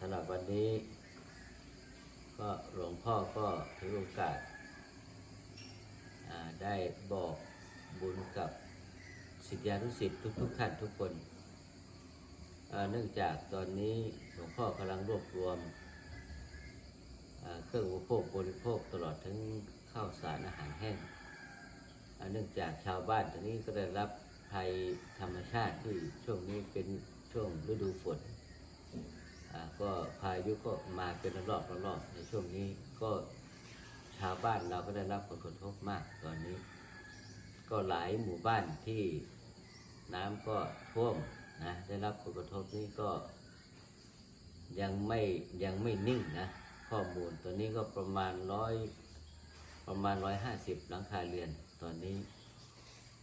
สำหรับวันนี้ ก็หลวงพ่อก็ถือโอกาสได้บอกบุญกับศิษยานุศิษย์ทุกๆท่านทุกคน เนื่องจากตอนนี้หลวงพ่อกำลังรวบรวมเครื่องอุปโภคบริโภคตลอดทั้งข้าวสารอาหารแห้ง เนื่องจากชาวบ้านตอนนี้ก็ได้รับภัยธรรมชาติที่ช่วงนี้เป็นช่วงฤดูฝน ก็พายุก็มาเป็นระลอกระลอกในช่วงนี้ก็ชาวบ้านเราก็ได้รับผลกระทบมากตอนนี้ ก็หลายหมู่บ้านที่น้ำก็ท่วมนะได้รับผลกระทบนี้ก็ ยังไม่ยังไม่นิ่งนะ ข้อมูลตัวนี้ก็ประมาณร้อยประมาณร้อยห้าสิบหลังคาเรือนตอนนี้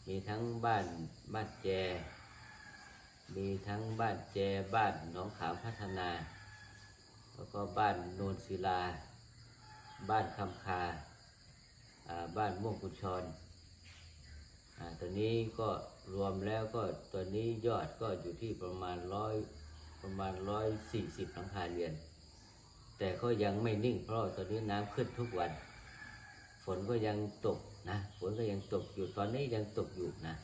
มีทั้งบ้านบ้านแจ มีทั้งบ้านแจบ้านหนองขามพัฒนา แล้วก็บ้านโนนศิลา บ้านคำคาบ้านม่วงกุญชรอตอนนี้ก็รวมแล้วก็ตอนนี้ยอดก็อยู่ที่ประมาณร้อยประมาณร้อยสี่สิบหลังคาเรือน แต่ก็ยังไม่นิ่งเพราะตอนนี้น้ำขึ้นทุกวัน ฝนก็ยังตกนะฝนก็ยังตกอยู่ตอนนี้ยังตกอยู่นะ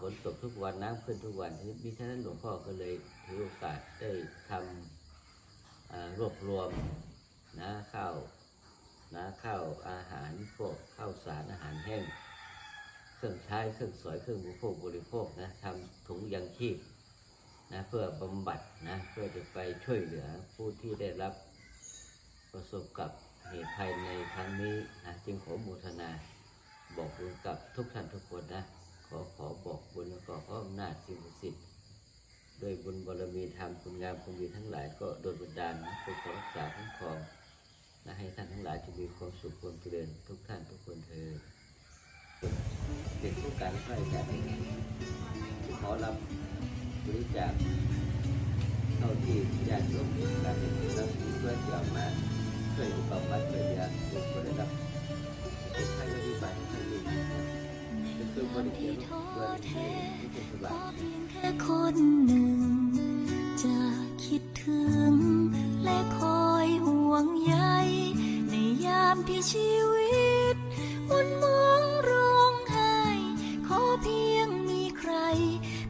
ฝนตกทุกวันน้ำขึ้นทุกวันทีนี้ฉะนั้นหลวงพ่อก็เลยถือโอกาสได้ทำ รวบรวมนะข้าวนะข้าวอาหารพวกข้าวสารอาหารแห้ง เครื่องใช้เครื่องสอยเครื่องบริโภคบริโภคนะทำถุงยังชีพนะเพื่อบำบัดนะเพื่อจะไปช่วยเหลือผู้ที่ได้รับประสบกับเหตุภัยในครั้งนี้นะจึงขอโมทนา บอกบุญกับทุกท่านทุกคนนะขอขอบอกบุญและขอขออำนาจสิ่งศักดิ์สิทธิ์ ด้วยบุญบารมีธรรมคุณงามคุณดีทั้งหลายก็โดนบันดาลนะปกปักรักษาคุ้มครองและให้ท่านทั้งหลายจะมีความสุขความเจริญทุกท่านทุกคนเธอญเด็กผู้การช่วยกันขอรับบริจาคเท่าที่ญาติโยมการเด็กรับที่ช่วยเกี่ยวมา บริเกณฑ์ด้วยที่เป็นสบายเพียงแค่คนหนึ่ง จะคิดถึง และคอยห่วงใยในยามที่ชีวิตมุนมองร้องไห้ขอเพียงมีใคร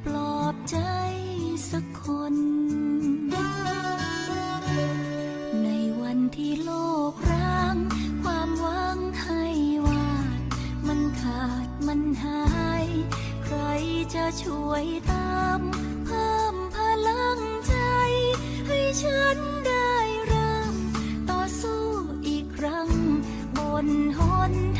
ปลอบใจสักคน ช่วยตามเพิ่มพลังใจ ให้ฉันได้เริ่มต่อสู้อีกครั้งบนหนทา